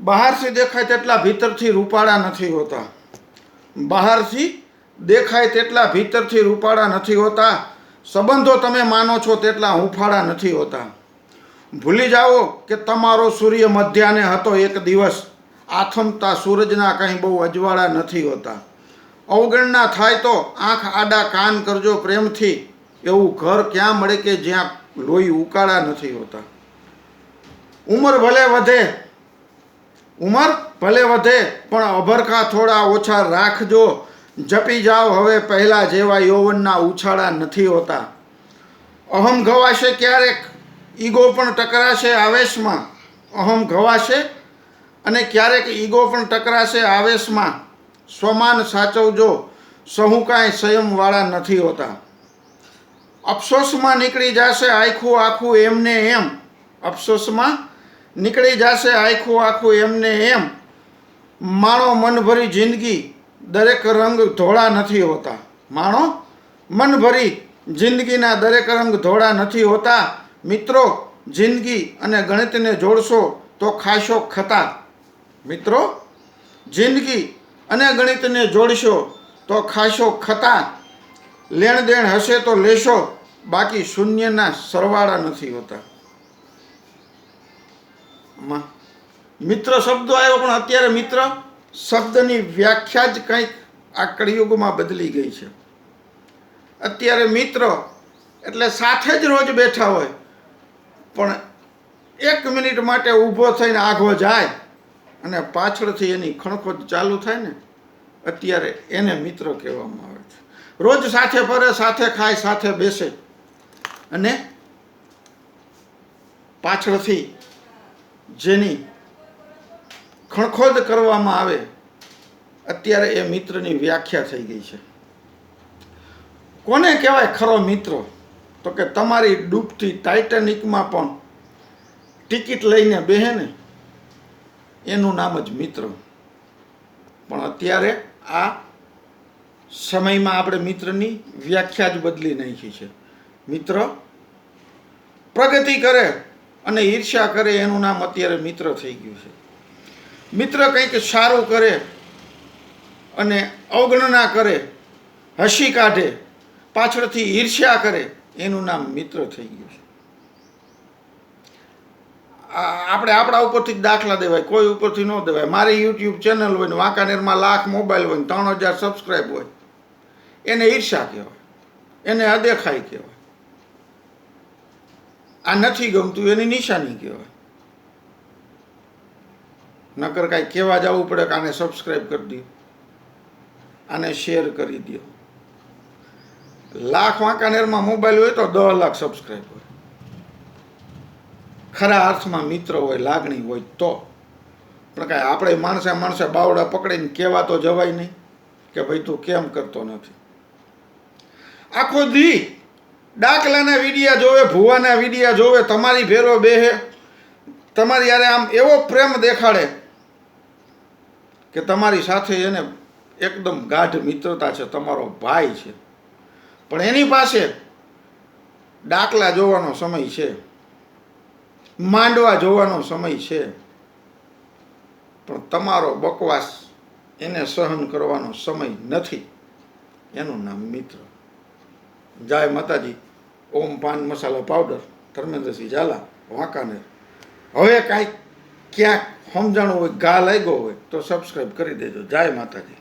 બહારથી દેખાય તેટલા ભીતરથી રૂપાળા નથી હોતા. બહારથી દેખાય તેટલા ભીતરથી રૂપાળા નથી હોતા. સંબંધો તમે માનો છો તેટલા હુંફાળા નથી હોતા. ભૂલી જાઓ કે તમારો સૂર્ય મધ્યાને હતો એક દિવસ. આથમતા સૂરજના કંઈ બહુ અજવાળા નથી હોતા. અવગણના થાય તો આંખ આડા કાન કરજો પ્રેમથી. એવું ઘર ક્યાં મળે કે જ્યાં લોહી ઉકાળા નથી હોતા? ઉંમર ભલે વધે ઉંમર ભલે વધે, પણ અભરખા થોડા ઓછા રાખજો. જપી જાઓ, હવે પહેલાં જેવા યૌવનના ઉછાળા નથી હોતા. અહમ ઘવાશે ક્યારેક? ઈગો પણ ટકરાશે આવેશમાં. અહમ ઘવાશે અને ક્યારેક ઈગો પણ ટકરાશે આવેશમાં. સ્વમાન સાચવજો, સહુ કાંઈ સંયમવાળા નથી હોતા. અફસોસમાં નીકળી જશે આખું આખું એમને એમ. અફસોસમાં નીકળી જશે આખું આખું એમને એમ. માણો મનભરી જિંદગી દરેક રંગ ધોળા નથી હોતા. માણો મનભરી જિંદગીના દરેક રંગ ધોળા નથી હોતા. મિત્રો, જિંદગી અને ગણિતને જોડશો તો ખાશો ખતા મિત્રો, જિંદગી અને ગણિતને જોડશો તો ખાશો ખતા લેણ દેણ હશે તો લેશો. બાકી શૂન્યના સરવાળા નથી હોતા. મિત્ર શબ્દો આવ્યો, પણ અત્યારે મિત્ર શબ્દની વ્યાખ્યા જ કંઈક આ કળિયુગમાં બદલી ગઈ છે. અત્યારે મિત્ર એટલે સાથે જ રોજ બેઠા હોય, પણ એક મિનિટ માટે ઊભો થઈને આઘો જાય અને પાછળથી એની ખણખોજ ચાલુ થાય ને, અત્યારે એને મિત્ર કહેવામાં આવે છે. રોજ સાથે ફરે, સાથે ખાય, સાથે બેસે અને પાછળથી જેની ખણખોદ કરવામાં આવે, અત્યારે એ મિત્રની વ્યાખ્યા થઈ ગઈ છે. કોને કહેવાય ખરો મિત્ર? તો કે તમારી ડૂબતી ટાઇટેનિકમાં પણ ટિકિટ લઈને બેહે ને એનું નામ જ મિત્ર. પણ અત્યારે આ સમયમાં આપણે મિત્રની વ્યાખ્યા જ બદલી નાખી છે. મિત્ર પ્રગતિ કરે અને ઈર્ષ્યા કરે એનું નામ અત્યારે મિત્ર થઈ ગયું છે. મિત્ર કંઈક સારું કરે અને અવગણના કરે, હસી કાઢે, પાછળથી ઈર્ષ્યા કરે, એનું નામ મિત્ર થઈ ગયું છે. આપણે આપણા ઉપરથી દાખલા દેવાય, કોઈ ઉપરથી ન દેવાય. મારી યુટ્યુબ ચેનલ હોય ને વાંકાનેરમાં લાખ મોબાઈલ હોય ને ત્રણ હજાર સબસ્ક્રાઈબ હોય, એને ઈર્ષા કહેવાય, એને અદેખાઈ કહેવાય. આ નથી ગમતું, એની નિશાની કહેવાય. નકર કાંઈ કહેવા જવું પડે કે આને સબસ્ક્રાઈબ કરી દો, આને શેર કરી દો. લાખ વાંકાનેરમાં મોબાઈલ હોય તો દસ લાખ સબસ્ક્રાઈબ હોય. ખરા અર્થમાં મિત્ર હોય, લાગણી હોય તો. પણ કાંઈ આપણે માણસે માણસે બાવડા પકડીને કહેવા તો જવાય નહીં કે ભાઈ તું કેમ કરતો નથી. આખો દી ડાકલાના વિડિયા જોવે, ભુવાના વિડિયા જોવે, તમારી ભેરો બેહે. તમારી યારે આમ એવો પ્રેમ દેખાડે કે તમારી સાથે એને એકદમ ગાઢ મિત્રતા છે, તમારો ભાઈ છે. પણ એની પાસે ડાકલા જોવાનો સમય છે, માંડવા જોવાનો સમય છે. પણ તમારો બકવાસ એને સહન કરવાનો સમય નથી. એનું નામ મિત્ર. જય માતાજી. ઓમ પાન મસાલા પાવડર ધર્મેન્દ્રસિંહ ઝાલા, વાંકાનેર. હવે કાંઈક ક્યાંક સમજાણું હોય ગા લાગ્યો હોય, તો સબસ્ક્રાઈબ કરી દેજો. જય માતાજી.